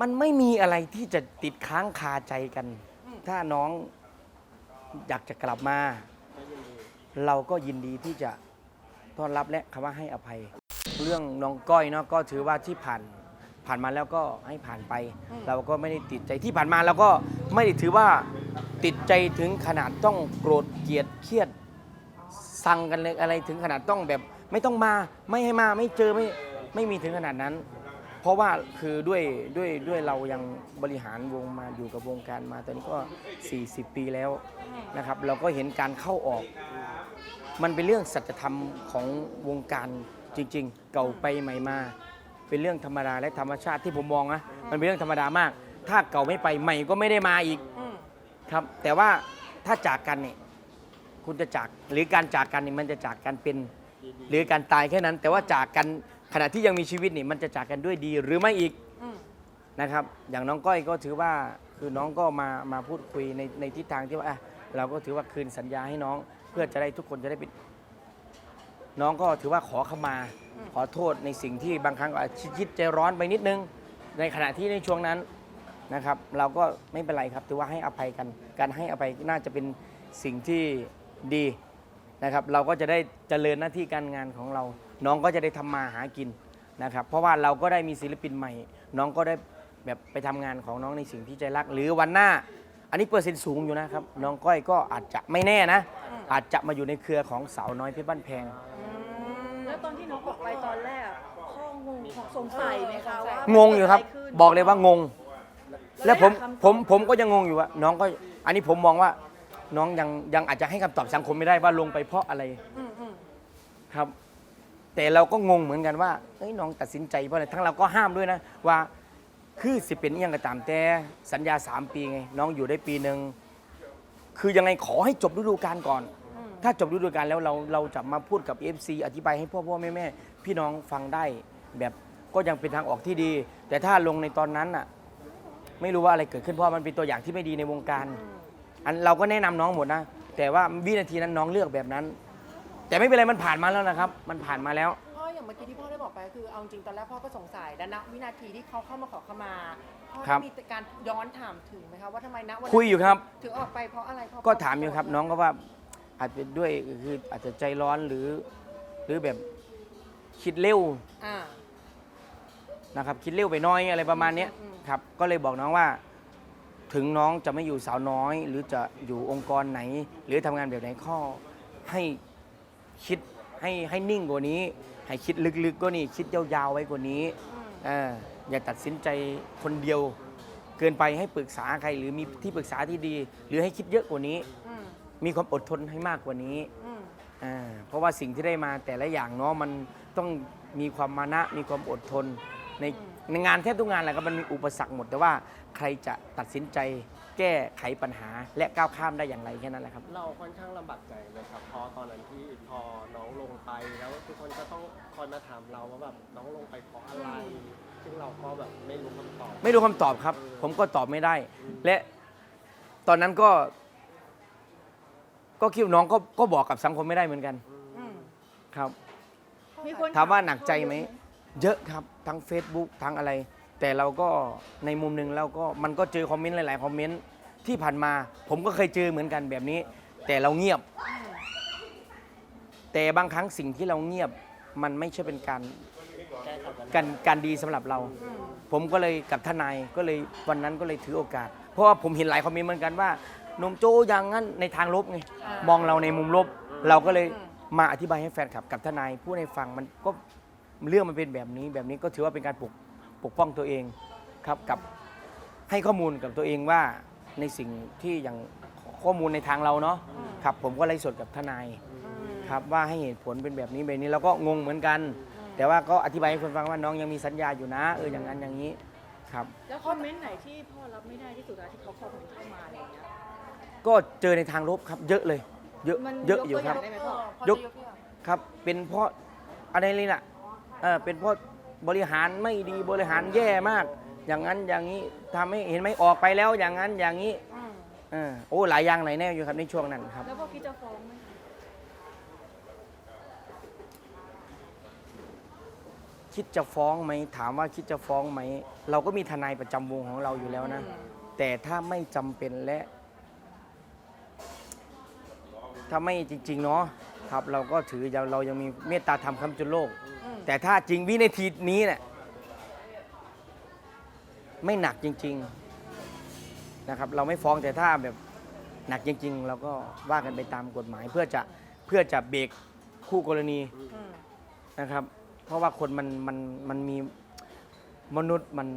มันไม่มีอะไรที่จะติดค้างคาใจกัน ถ้าน้องอยากจะกลับมา เราก็ยินดีที่จะต้อนรับและคำว่าให้อภัย เรื่องน้องก้อยเนาะก็ถือว่าที่ผ่านผ่านมาแล้วก็ให้ผ่านไป เราก็ไม่ได้ติดใจที่ผ่านมาเราก็ไม่ได้ถือว่าติดใจถึงขนาดต้องโกรธเกลียดเครียดสั่งกันเลยอะไรถึงขนาดต้องแบบ ไม่ต้องมาไม่ให้มาไม่เจอไม่ไม่มีถึงขนาดนั้นเพ ราะว่าคือด้วยด้วยด้วยเรายังบริหารวงมาอยู่กับวงการมาตอนนี้ก็ 40 ปีแล้วนะครับ เราก็เห็นการเข้าออก มันเป็นเรื่องสัจธรรมของวงการจริง ๆ เก่าไปใหม่มา เป็นเรื่องธรรมดาและธรรมชาติที่ผมมองนะมันเป็นเรื่องธรรมดามาก ถ้าเก่าไม่ไปใหม่ก็ไม่ได้มาอีกอืมครับ แต่ว่าถ้าจากกันเนี่ยคุณจะจากหรือการจากกันเนี่ยมันจะจากกันเป็น หรือการตายแค่นั้น แต่ว่าจากกัน ขณะที่ยังมีชีวิตนี่มันจะจากกันด้วยดีหรือไม่อีกอืมนะครับ อย่างน้องก้อยก็ถือว่าคือน้องก็มามาพูดคุยในในทิศทางที่ว่าอะเราก็ถือว่าคืนสัญญาให้น้อง เพื่อจะได้ทุกคนจะได้เป็นน้องก็ถือว่าขอขมา ขอโทษในสิ่งที่บางครั้งก็อาจจะคิดใจร้อนไปนิดนึง ในขณะที่ในช่วงนั้นนะครับ เราก็ไม่เป็นไรครับถือว่าให้อภัยกัน การให้อภัยน่าจะเป็นสิ่งที่ดี นะครับเราก็จะได้เจริญหน้าที่การงานของเรา น้องก็จะได้ทำมาหากินนะครับเพราะว่าเราก็ได้มีศิลปินใหม่ น้องก็ได้แบบไปทำงานของน้องในสิ่งที่ใจรัก หรือวันหน้า อันนี้เปอร์เซ็นต์สูงอยู่นะครับ น้องก้อยก็อาจจะไม่แน่นะ อาจจะมาอยู่ในเครือของสาวน้อยเพชรบ้านแพง แล้วตอนที่น้องออกไปตอนแรกพ่องงสงสัยไหมคะว่างงอยู่ครับเกิดะไขึ้นบอกเลยว่างง และผมได้หาคำตอบผมผมก็ยังงงอยู่ว่าน้องก็อันนี้ผมมองว่า น้องยังยังอาจจะให้คำตอบสังคมไม่ได้ว่าลงไปเพราะอะไรอืมอืมครับ แต่เราก็งงเหมือนกันว่าเอ้ยน้องตัดสินใจเพราะอะไรทั้งเราก็ห้ามด้วยนะว่าคือสิเป็นอหยังก็ตามแต่สัญญา 3 ปีไงน้องอยู่ได้ปีหนึ่งคือยังไงขอให้จบฤดูกาลก่อน ถ้าจบฤดูกาลแล้วเราเราจะมาพูดกับ FC อธิบายให้พ่อพ่อแม่แม่พี่น้องฟังได้แบบก็ยังเป็นทางออกที่ดี แต่ถ้าลงในตอนนั้นอะ ไม่รู้ว่าอะไรเกิดขึ้นเพราะมันเป็นตัวอย่างที่ไม่ดีในวงการ อันเราก็แนะนำน้องหมดนะ แต่ว่าวินาทีนั้นน้องเลือกแบบนั้น แต่ไม่เป็นไรมันผ่านมาแล้วนะครับ มันผ่านมาแล้ว พ่ออย่างเมื่อกี้ที่พ่อได้บอกไปคือเอาจริงตอนแรกพ่อก็สงสัยและณวินาทีที่เขาเข้ามาขอขมาพ่อครับได้มีการย้อนถามถึงไหมคะว่าทำไมณวันนั้นคุยอยู่ครับ ถึงออกไปเพราะอะไรพ่อก็ถามอยู่ครับ น้องก็ว่าอาจจะด้วยคืออาจจะใจร้อนหรือ หรือแบบคิดเร็ว อ่า นะครับคิดเร็วไปหน้อยอะไรประมาณเนี้ยอืมครับ ก็เลยบอกน้องว่า ถึงน้องจะไม่อยู่สาวน้อย หรือจะอยู่องค์กรไหน หรือทำงานแบบไหนข้อให้คิดให้ให้นิ่งกว่านี้ ให้คิดลึกๆก็นี่คิดยาวๆไว้กว่านี้อืมเอออย่าตัดสินใจคนเดียว เกินไปให้ปรึกษาใคร หรือมีที่ปรึกษาที่ดี หรือให้คิดเยอะกว่านี้ อืมมีความอดทนให้มากกว่านี้อืมอ่าเพราะว่าสิ่งที่ได้มาแต่ละอย่างเนาะมันต้องมีความมานะมีความอดทนในใน งานแทบทุกงานแหละครับมันมีอุปสรรคหมด แต่ว่าใครจะตัดสินใจแก้ไขปัญหาและก้าวข้ามได้อย่างไรแค่นั้นแหละครับ เราค่อนข้างลำบากใจไหมครับเพอตอนนั้นที่พอน้องลงไปแล้วทุกคนก็ต้องคอยมาถามเราว่าแบบน้องลงไปเพราะอะไร ซึ่งเราก็แบบไม่รู้คำตอบ ไม่รู้คำตอบครับ ผมก็ตอบไม่ได้ และตอนนั้นก็ ก็คิดว่าน้องก็ก็บอกกับสังคมไม่ได้เหมือนกัน อืม ครับ มีคนถามว่าหนักใจไหม เยอะครับทั้ง Facebook ทั้งอะไร แต่เราก็ในมุมหนึ่งเราก็มันก็เจอคอมเมนต์หลายๆคอมเมนต์ที่ผ่านมา ผมก็เคยเจอเหมือนกันแบบนี้ แต่เราเงียบ แต่บางครั้งสิ่งที่เราเงียบมันไม่ใช่เป็นการแก้กับมันการการดีสำหรับเราอืมผมก็เลยกับทนายก็เลยวันนั้นก็เลยถือโอกาส เพราะว่าผมเห็นหลายคอมเมนต์เหมือนกันว่าหนมโจอย่างนั้นในทางลบไงอ่ามองเราในมุมลบ เราก็เลยอืมมาอธิบายให้แฟนคลับกับทนายพูดให้ฟังมันก็ เรื่องมันเป็นแบบนี้แบบนี้ก็ถือว่าเป็นการปกปกป้องตัวเองครับกับให้ข้อมูลกับตัวเองว่าในสิ่งที่อย่างข้อมูลในทางเราเนาะครับผมก็ไล่สดกับทนายอืมครับว่าให้เหตุผลเป็นแบบนี้แบบนี้เราก็งงเหมือนกัน แต่ว่าก็อธิบายให้คนฟังว่าน้องยังมีสัญญาอยู่นะเอออย่างนั้นอย่างนี้ครับ แล้วคอมเมนต์ไหนที่พ่อรับไม่ได้ที่สุดอะที่เขาคอมเมนต์เข้ามาอะไรอย่างเงี้ยก็เจอในทางลบครับ เยอะเลย เยอะมันเยอะยกอยู่ตัวครับอย่างได้ไหมพ่อพ่อยกจะยกตัวอย่างครับเป็นเพราะอะไรเลยน่ะ เออเป็นเพราะบริหารไม่ดีบริหารแย่มาก อย่างนั้นอย่างนี้ทำให้เห็นไหมออกไปแล้วอย่างนั้นอย่างนี้อืมเออโอ้หลายอย่างหลายแน่อยู่ครับในช่วงนั้นครับ แล้วพ่อคิดจะฟ้องไหมคะคิดจะฟ้องไหมถามว่าคิดจะฟ้องไหม เราก็มีทนายประจำวงของเราอยู่แล้วนะ แต่ถ้าไม่จำเป็นและ ถ้าไม่จริง ๆ เนาะครับ เราก็ถือเราเรายังมีเมตตาธรรมคำจุนโลกอืม แต่ถ้าจริงวินาทีนี้เนี่ยไม่หนักจริง ๆนะครับ เราไม่ฟ้องแต่ถ้าแบบหนักจริง ๆ เราก็ว่ากันไปตามกฎหมาย เพื่อจะเพื่อจะเบรกคู่กรณีนะครับ เพราะว่าคนมันมันมันมีมนุษย์มัน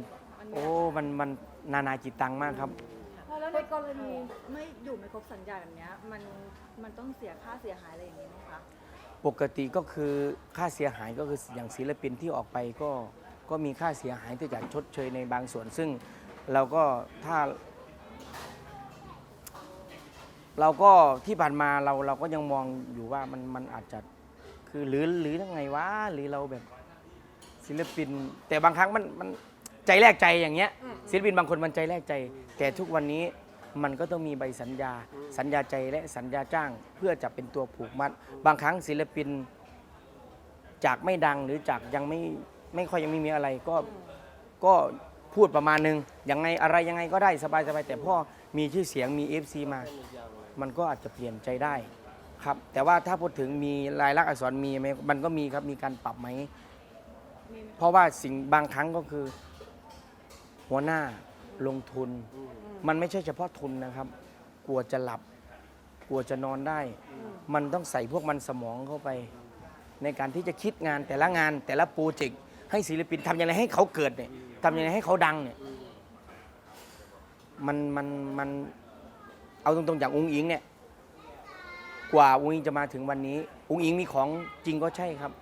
โอ้มันมันนานาจิตตังมากครับ แล้วในกรณีไม่อยู่ไม่ครบสัญญาแบบเนี้ยมันมันต้องเสียค่าเสียหายอะไรอย่างนี้ไหมคะ ปกติก็คือค่าเสียหายก็คืออย่างศิลปินที่ออกไปก็ก็มีค่าเสียหายที่จะชดเชยในบางส่วน ซึ่งเราก็ถ้า เราก็ที่ผ่านมาเราเราก็ยังมองอยู่ว่ามันมันอาจจะคือหรือหรือยังไงวะหรือเราแบบศิลปิน แต่บางครั้งมันมันใจแรกใจอย่างเงี้ยอืมศิลปินบางคนมันใจแรกใจ แต่ทุกวันนี้ มันก็ต้องมีใบสัญญา สัญญาใจและสัญญาจ้าง เพื่อจะเป็นตัวผูกมัด บางครั้งศิลปินจากไม่ดังหรือจากยังไม่ไม่ค่อยยังไม่มีอะไรก็ก็พูดประมาณนึงยังไงอะไรยังไงก็ได้สบายสบายแต่พ่อมีชื่อเสียงมี FC มา มันก็อาจจะเปลี่ยนใจได้ครับ แต่ว่าถ้าพูดถึงมีลายลักษณ์อักษรมีไหมมันก็มีครับมีการปรับไหมมีไหมเพราะว่าสิ่งบางครั้งก็คือ หัวหน้าลงทุน มันไม่ใช่เฉพาะทุนนะครับ กลัวจะหลับ กลัวจะนอนได้ มันต้องใส่พวกมันสมองเข้าไป ในการที่จะคิดงานแต่ละงานแต่ละโปรเจกต์ให้ศิลปินทำยังไงให้เขาเกิดเนี่ยทำยังไงให้เขาดังเนี่ยมันมันมันเอาตรงๆอย่างอุ้งอิงเนี่ยกว่าอุ้งอิงจะมาถึงวันนี้อุ้งอิงมีของจริงก็ใช่ครับ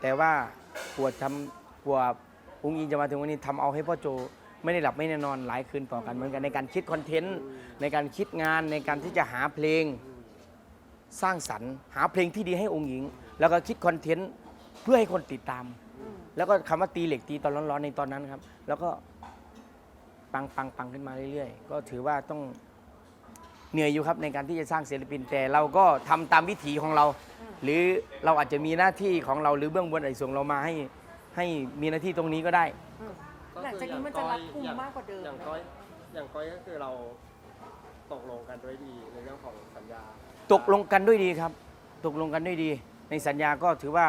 แต่ว่ากลัวทำกลัวอุ้งอิงจะมาถึงวันนี้ทำเอาให้พ่อโจ ไม่ได้หลับไม่ได้นอนหลายคืนต่อกันเหมือนกันในการคิดคอนเทนต์ในการคิดงานในการที่จะหาเพลงสร้างสรรค์หาเพลงที่ดีให้องค์หญิง แล้วก็คิดคอนเทนต์เพื่อให้คนติดตาม แล้วก็คำว่าตีเหล็กตีตอนร้อนๆในตอนนั้นครับ แล้วก็ปังปังปังขึ้นมาเรื่อยๆ ก็ถือว่าต้องเหนื่อยอยู่ครับในการที่จะสร้างศิลปินแต่เราก็ทำตามวิถีของเรา หรือเราอาจจะมีหน้าที่ของเราหรือเบื้องบนอะไรส่งเรามาให้ให้มีหน้าที่ตรงนี้ก็ได้อืม หลังจากนี้มันจะรัดกุมมากกว่าเดิมอย่างก้อยอย่างก้อยก็คือเราตกลงกันด้วยดีในเรื่องของสัญญาตกลงกันด้วยดีครับ ตกลงกันด้วยดี ในสัญญาก็ถือว่า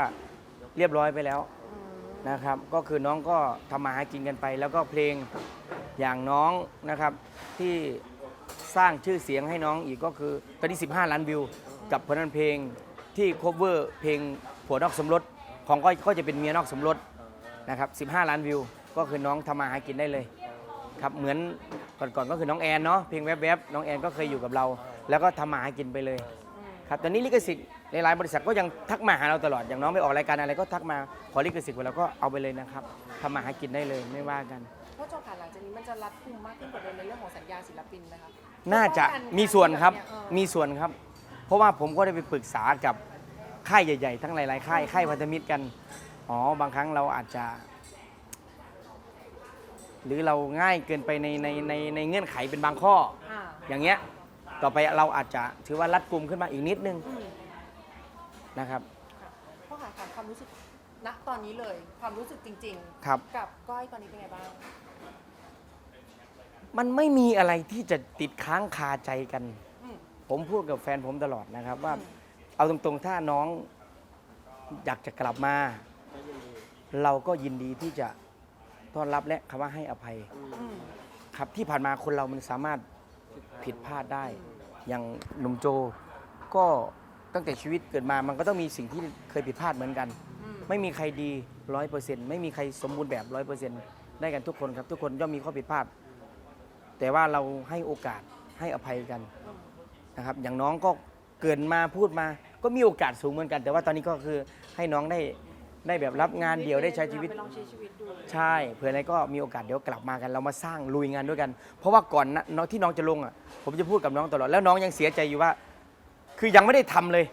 เรียบร้อยไปแล้วอืมนะครับ ก็คือน้องก็ทำมาหากินกันไป แล้วก็เพลงอย่างน้องนะครับที่สร้างชื่อเสียงให้น้องอีกก็คือตอนนี้ 15 ล้านวิว กับผลงานเพลงที่ cover เพลงผัวนอกสมรสของก้อยก็จะเป็นเมียนอกสมรสนะครับ 15 ล้านวิว ก็คือน้องทำมาหากินได้เลยครับเหมือนก่อนๆก็คือน้องแอนเนาะเพลงแวบๆน้องแอนก็เคยอยู่กับเรา แล้วก็ทำมาหากินไปเลยครับตอนนี้ลิขสิทธิ์ในหลายบริษัทก็ยังทักมาหาเราตลอดอย่างน้องไปออกรายการอะไรก็ทักมาขอลิขสิทธิ์ไว้แล้วก็เอาไปเลยนะครับทำมาหากินได้เลยไม่ว่ากัน เพราะโจค่ะหลังจากนี้มันจะรัดกุมมากขึ้นกว่าเดิมในเรื่องของสัญญาศิลปินนะคะน่าจะมีส่วนครับเออมีส่วนครับ เพราะว่าผมก็ได้ไปปรึกษากับค่ายใหญ่ ๆ ทั้งหลายๆค่ายค่ายพันธมิตรกันอ๋อบางครั้งเราอาจจะ หรือเราง่ายเกินไปในในในในเงื่อนไขเป็นบางข้อ อ่าอย่างเงี้ยต่อไปเราอาจจะถือว่ารัดกุมขึ้นมาอีกนิดนึงอืมนะครับ ค่ะพ่อค่ะถามความรู้สึกณตอนนี้เลยความรู้สึกจริง ครับ ๆ กับก้อยตอนนี้เป็นไงบ้าง มันไม่มีอะไรที่จะติดค้างคาใจกัน อืม ผมพูดกับแฟนผมตลอดนะครับว่า อืม เอาตรงๆ ถ้าน้องอยากจะกลับมาก็ยินดีเราก็ยินดีที่จะ ต้อนรับและคำว่าให้อภัย ครับที่ผ่านมาคนเรามันสามารถผิดพลาดได้ อย่างหนุ่มโจก็ตั้งแต่ชีวิตเกิดมามันก็ต้องมีสิ่งที่เคยผิดพลาดเหมือนกัน ไม่มีใครดีร้อยเปอร์เซ็นต์ไม่มีใครสมบูรณ์แบบร้อยเปอร์เซ็นต์ได้กันทุกคนครับ ทุกคนย่อมมีข้อผิดพลาด แต่ว่าเราให้โอกาสให้อภัยกันนะครับ อย่างน้องก็เกินมาพูดมา ก็มีโอกาสสูงเหมือนกัน แต่ว่าตอนนี้ก็คือให้น้องได้ ได้แบบรับงานเดี่ยวได้ใช้ชีวิต ไปลองใช้ชีวิตดูใช่เผื่ออะไรก็มีโอกาสเดี๋ยวกลับมากัน เรามาสร้างลุยงานด้วยกัน เพราะว่าก่อนนะน้องที่น้องจะลงอะผมจะพูดกับน้องตลอดแล้วน้องยังเสียใจอยู่ว่า คือยังไม่ได้ทำเลย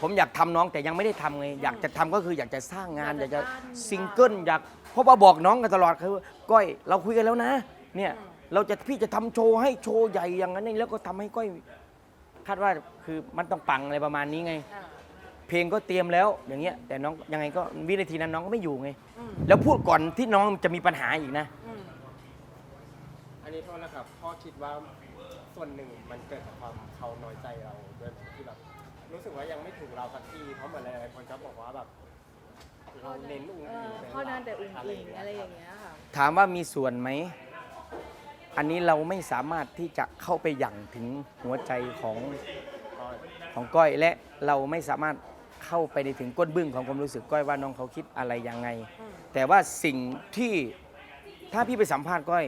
ผมอยากทำน้องแต่ยังไม่ได้ทำไงอยากจะทำก็คืออยากจะสร้างงาน อยากจะซิงเกิลอยากเพราะว่าบอกน้องกันตลอดคือก้อยเราคุยกันแล้วนะ เนี่ยเราจะพี่จะทำโชว์ให้โชว์ใหญ่อย่างนั้นนี่แล้วก็ทำให้ก้อย คาดว่าคือมันต้องปังอะไรประมาณนี้ไง อ่า เพลงก็เตรียมแล้วอย่างเงี้ยแต่น้องยังไงก็วินาทีนั้นน้องก็ไม่อยู่ไง อืมแล้วพูดก่อนที่น้องจะมีปัญหาอีกนะ อืมอันนี้โทษนะครับพ่อคิดว่าส่วนหนึ่งมันเกิดจากความเขาน้อยใจเราด้วยไหมที่แบบรู้สึกว่ายังไม่ถึงเราสักทีเพราะเหมือนหลายๆคนก็บอกว่าแบบเราเน้นอุ้งเออิงอเป็นพ่อนั่นแต่อุ้งอะไรอิองย่างเงี้ยอะไรอย่างเงี้ยค่ะ ถามว่ามีส่วนไหม อันนี้เราไม่สามารถที่จะเข้าไปหยั่งถึงหัวใจของก็ ของก้อยและเราไม่สามารถเข้าไปในถึงก้นบึ้งของความรู้สึกก้อยว่าน้องเขาคิดอะไรยังไงอืมแต่ว่าสิ่งที่ถ้าพี่ไปสัมภาษณ์ก้อย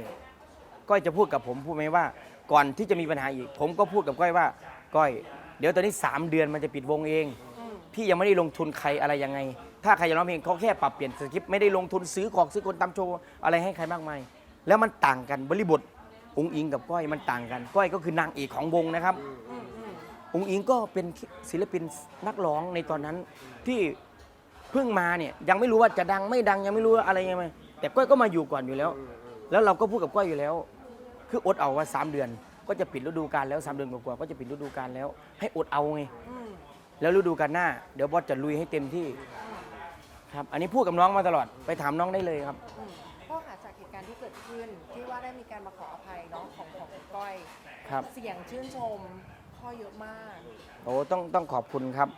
ก้อยจะพูดกับผมพูดไหมว่า ก่อนที่จะมีปัญหาอีก ผมก็พูดกับก้อยว่า ก้อย เดี๋ยวตอนนี้ 3 เดือนมันจะปิดวงเองอืมพี่ยังไม่ได้ลงทุนใครอะไรยังไง ถ้าใครจะร้องเพลงเขาแค่ปรับเปลี่ยนสคริปต์ไม่ได้ลงทุนซื้อของซื้อคนตามโชว์อะไรให้ใครมากมายแล้วมันต่างกันบริบทองค์อิงกับก้อยมันต่างกัน ก้อยก็คือนางเอกของวงนะครับ อืมอืมองค์อิงก็เป็นศิลปินนักร้องในตอนนั้นที่เพิ่งมาเนี่ยยังไม่รู้ว่าจะดังไม่ดังยังไม่รู้ว่าอะไรยังไงแต่ก้อยก็มาอยู่ก่อนอยู่แล้วอืมอืมแล้วเราก็พูดกับก้อยอยู่แล้ว คืออดเอาว่า3เดือน ก็จะปิดฤดูกาลแล้ว3เดือนกว่าๆก็จะปิดฤดูกาลแล้ว ให้อดเอาไงอืมแล้วฤดูกาลหน้า เดี๋ยวบอสจะลุยให้เต็มที่ครับ อันนี้พูดกับน้องมาตลอดไปถามน้องได้เลยครับอืมพ่อคะจากเหตุการณ์ที่เกิดขึ้นที่ว่าได้มีการมาขออภัยเน้องของของก้อยครับเสียงชื่นชม พ่อเยอะมาก โอ้ต้องต้องขอบคุณครับ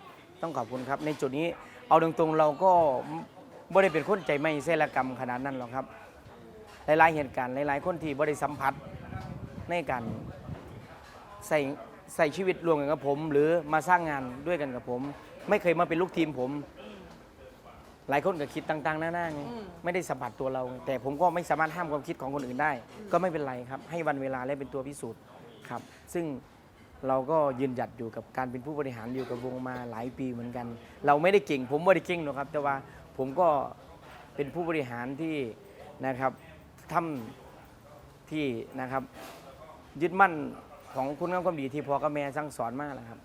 ต้องขอบคุณครับ ในจุดนี้เอาตรงๆเราก็ไม่ได้เป็นคนใจไม่เสลกรรมขนาดนั้นหรอกครับ หลายๆเหตุการณ์หลายๆคนที่บริสัมผัสในการใส่ใส่ชีวิตรวมกันกับผม หรือมาสร้างงานด้วยกันกับผม ไม่เคยมาเป็นลูกทีมผม หลายคนก็คิดต่างๆหน้าๆไงอืม ไม่ได้สัมผัสตัวเราไงแต่ผมก็ไม่สามารถห้ามความคิดของคนอื่นได้ ก็ไม่เป็นไรครับ ให้วันเวลาและเป็นตัวพิสูจน์ครับ ซึ่ง เราก็ยืนหยัดอยู่กับการเป็นผู้บริหารอยู่กับวงมาหลายปีเหมือนกัน เราไม่ได้เก่ง ผมไม่ได้เก่งหรอกครับ แต่ว่าผมก็เป็นผู้บริหารที่นะครับทำที่นะครับยึดมั่นของคุณงามความดีที่พ่อกับแม่สั่งสอนมาแหละครับ